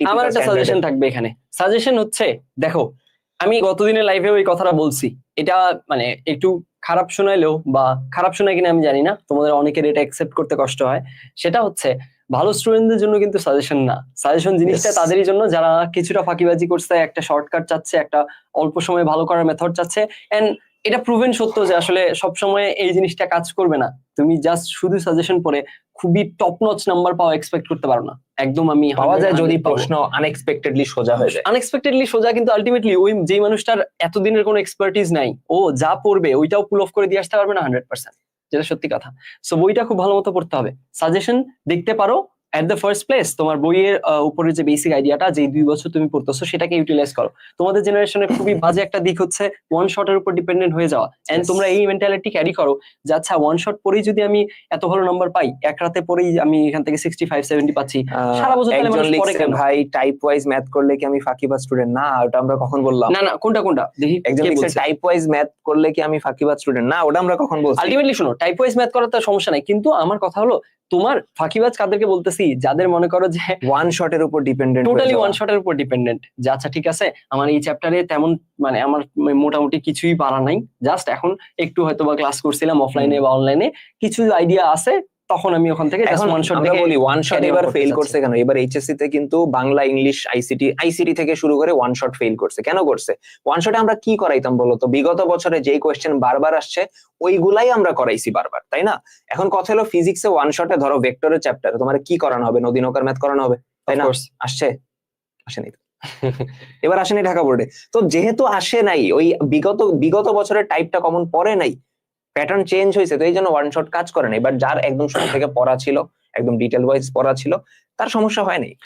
আমার একটা সাজেশন থাকবে এখানে। সাজেশন হচ্ছে দেখো আমি গতদিনের লাইভেও এই কথাটা বলছি। এটা মানে একটু খারাপ শোনাইলেও বা খারাপ শোনায় কিনা আমি জানি না তোমাদের অনেকের এটা অ্যাকসেপ্ট করতে কষ্ট হয়। সেটা হচ্ছে ভালো স্টুডেন্টদের জন্য কিন্তু সাজেশন না। সাজেশন জিনিসটা তাদেরই জন্য যারা কিছুটা ফাঁকিবাজি করছে একটা শর্টকাট চাচ্ছে একটা অল্প সময়ে ভালো করার মেথড চাচ্ছে এন্ড এটা প্রুভেন সত্য যে আসলে সব সময় এই জিনিসটা কাজ করবে না। তুমি জাস্ট শুধু সাজেশন পরে খুবই টপ নচ নাম্বার পাওয়া এক্সপেক্ট করতে পারো না। একদম আমি পাওয়া যায় যদি প্রশ্ন আনএক্সপেক্টেডলি সোজা হয়ে যায়। আনএক্সপেক্টেডলি সোজা কিন্তু আলটিমেটলি ওই যেই মানুষটার এতদিনের কোনো এক্সপার্টিস নাই ও যা পড়বে ওইটাও পুল অফ করে দিয়ে আসতে পারবে না হান্ড্রেড পার্সেন্ট যেটা সত্যি কথা। সো বইটা খুব ভালো মতো পড়তে হবে। সাজেশন দেখতে পারো এট দ্য ফার্স্ট প্লেস তোমার বইয়ের উপরে যে বেসিক আইডিয়াটা যে দুই বছর তুমি পড়তেছো সেটাকে ইউটিলাইজ করো। তোমাদের জেনারেশনের খুবই বাজে একটা দিক হচ্ছে ওয়ান শটের উপর ডিপেন্ডেন্ট হয়ে যাওয়া। এন্ড তোমরা এই মেন্টালিটি ক্যারি করো যে আচ্ছা ওয়ান শট পরেই যদি আমি এত ভালো নাম্বার পাই এক রাতে পরেই আমি এখান থেকে সিক্সটি ফাইভ সেভেন্টি পাচ্ছি সারা বছর তাহলে মানুষ পড়ে কেন? ভাই টাইপ ওয়াইজ ম্যাথ করলে কি আমি ফাঁকিবাজ স্টুডেন্ট না ওটা আমরা কখন বললাম? না না কোনটা কোনটা? দেখি একজন? টাইপ ওয়াইজ ম্যাথ করলে কি আমি ফাঁকিবাজ স্টুডেন্ট না ওটা আমরা কখন বলছি? আলটিমেটলি শোনো টাইপ ওয়াইজ ম্যাথ করার তো সমস্যা নাই। কিন্তু আমার কথা হলো তোমার ফাঁকিবাজ কাদেরকে বলতেছি যাদের মনে করো যে ওয়ান শটের উপর ডিপেন্ডেন্ট টোটালি ওয়ান শটের উপর ডিপেন্ডেন্ট যে আচ্ছা ঠিক আছে আমার এই চ্যাপ্টারে তেমন মানে আমার মোটামুটি কিছুই পারা নাই। জাস্ট এখন একটু হয়তো বা ক্লাস করছিলাম অফলাইনে বা অনলাইনে কিছু আইডিয়া আছে তখন আমি ওখান থেকে এখন ওয়ান শট আমরা বলি ওয়ান শট এবার ফেল করছে কেন? এবার এইচএসসি তে কিন্তু বাংলা ইংলিশ আইসিটি আইসিটি থেকে শুরু করে ওয়ান শট ফেল করছে। কেন করছে? ওয়ান শটে আমরা কি করাইতাম বলতো বিগত বছরে যেই কোয়েশ্চেন বারবার আসছে ওইগুলাই আমরা করাইছি বারবার তাই না? এখন কথা হলো ফিজিক্সে ওয়ান শটে ধরো ভেক্টরের চ্যাপ্টারে তোমার কি করানো হবে? নদী নৌকার ম্যাথ করানো হবে তাই না? আসছে? আসেনি। এবার আসেনি ঢাকা বোর্ডে তো যেহেতু আসে নাই ওই বিগত বিগত বছরের টাইপটা কমন পড়ে নাই প্যাটার্ন চেঞ্জ হয়েছে, তো এই জন্য ওয়ান শট কাজ করে নাই বাট যার একদম শুরু থেকে পড়া ছিল, একদম ডিটেল ওয়াইজ পড়া ছিল, তার সমস্যা হয় নাই।